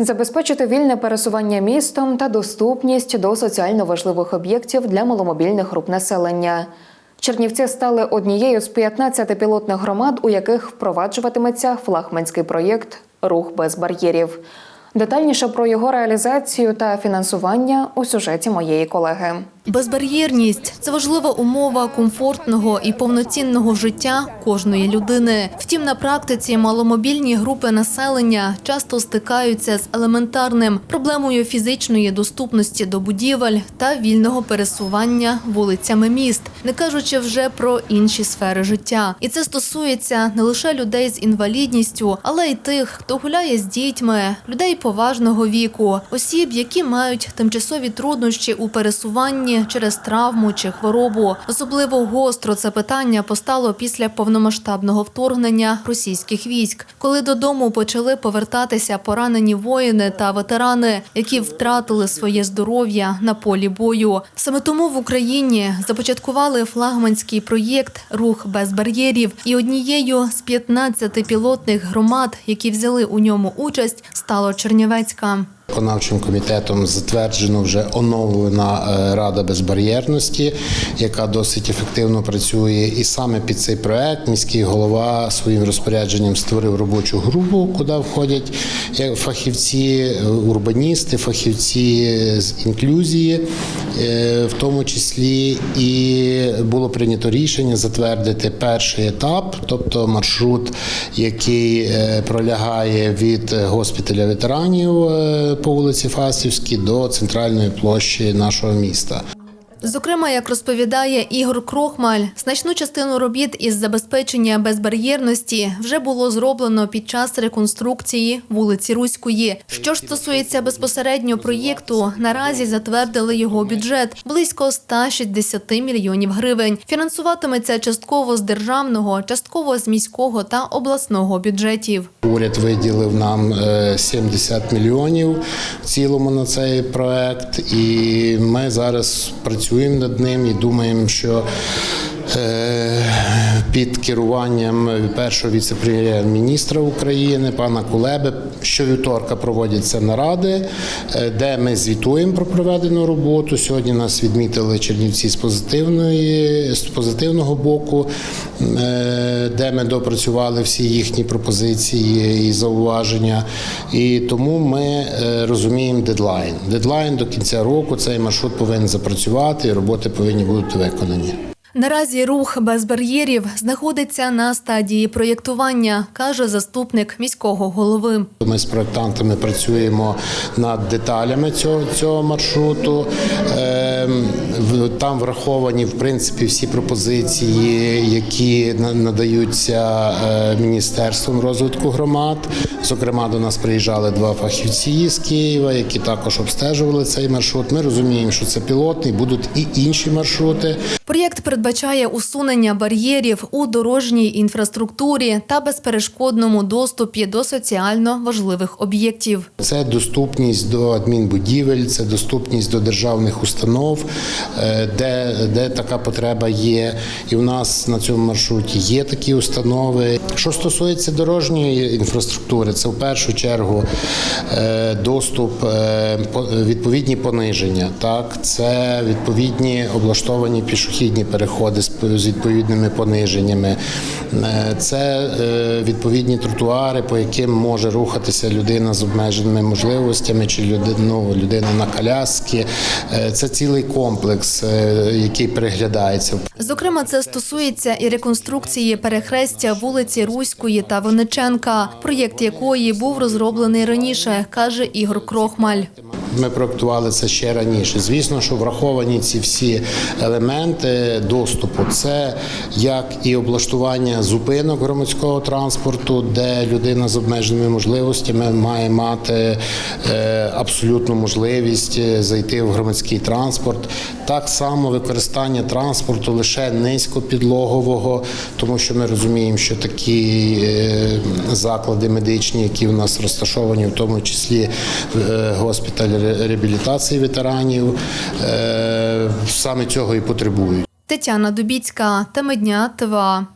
Забезпечити вільне пересування містом та доступність до соціально важливих об'єктів для маломобільних груп населення. Чернівці стали однією з 15 пілотних громад, у яких впроваджуватиметься флагманський проєкт Рух без бар'єрів. Детальніше про його реалізацію та фінансування у сюжеті моєї колеги. Безбар'єрність це важлива умова комфортного і повноцінного життя кожної людини. Втім, на практиці маломобільні групи населення часто стикаються з елементарним проблемою фізичної доступності до будівель та вільного пересування вулицями міст, не кажучи вже про інші сфери життя. І це стосується не лише людей з інвалідністю, але й тих, хто гуляє з дітьми, людей поважного віку, осіб, які мають тимчасові труднощі у пересуванні через травму чи хворобу. Особливо гостро це питання постало після повномасштабного вторгнення російських військ, коли додому почали повертатися поранені воїни та ветерани, які втратили своє здоров'я на полі бою. Саме тому в Україні започаткували флагманський проєкт Рух без бар'єрів, і однією з 15 пілотних громад, які взяли у ньому участь, стала Чернівецька. Виконавчим комітетом затверджено вже оновлена е, рада безбар'єрності, яка досить ефективно працює. І саме під цей проект міський голова своїм розпорядженням створив робочу групу, куди входять фахівці, е, урбаністи, фахівці з інклюзії, е, в тому числі і було прийнято рішення затвердити перший етап, тобто маршрут, який пролягає від госпіталя ветеранів по вулиці Фастівській до центральної площі нашого міста. Зокрема, як розповідає Ігор Крохмаль, значну частину робіт із забезпечення безбар'єрності вже було зроблено під час реконструкції вулиці Руської. Що ж стосується безпосередньо проєкту, наразі затвердили його бюджет близько 160 мільйонів гривень. Фінансуватиметься частково з державного, частково з міського та обласного бюджетів. Уряд виділив нам е, 70 мільйонів в цілому на цей проект, і ми зараз працюємо над ним і думаємо, що під керуванням першого віце-прем'єр-міністра України пана Кулеби щовівторка проводяться наради, е, де ми звітуємо про проведену роботу. Сьогодні нас відмітили Чернівці з позитивної з позитивного боку, е, де ми допрацювали всі їхні пропозиції і зауваження. І тому ми е, розуміємо дедлайн. Дедлайн до кінця року цей маршрут повинен запрацювати, і роботи повинні бути виконані. Наразі рух без бар'єрів знаходиться на стадії проєктування, каже заступник міського голови. Ми з проектантами працюємо над деталями цього, цього маршруту. Ем, Там враховані в принципі всі пропозиції, які надаються е, Міністерством розвитку громад. Зокрема, до нас приїжджали два фахівці з Києва, які також обстежували цей маршрут. Ми розуміємо, що це пілотний, будуть і інші маршрути. Проєкт передбачає усунення бар'єрів у дорожній інфраструктурі та безперешкодному доступі до соціально важливих об'єктів. Це доступність до адмінбудівель, це доступність до державних установ, е, де, де така потреба є. І в нас на цьому маршруті є такі установи. Що стосується дорожньої інфраструктури, це в першу чергу е, доступ, е, по- відповідні пониження. Так, це відповідні облаштовані пішохідні переходи з відповідними пониженнями. Е, Це е, відповідні тротуари, по яким може рухатися людина з обмеженими можливостями, чи людина, ну, людина на коляски. Е, Це цілий комплекс, який переглядається. Зокрема, це стосується і реконструкції перехрестя вулиці Руської та Винниченка, проєкт якої був розроблений раніше, каже Ігор Крохмаль. Ми проектували це ще раніше. Звісно, що враховані ці всі елементи доступу. Це як і облаштування зупинок громадського транспорту, де людина з обмеженими можливостями має мати е, абсолютну можливість е, зайти в громадський транспорт. Так само використання транспорту лише низькопідлогового, тому що ми розуміємо, що такі е, заклади медичні, які в нас розташовані, в тому числі госпіталь ре- реабілітації ветеранів, е, саме цього і потребують. Тетяна Дубіцька, теми дня ТВА.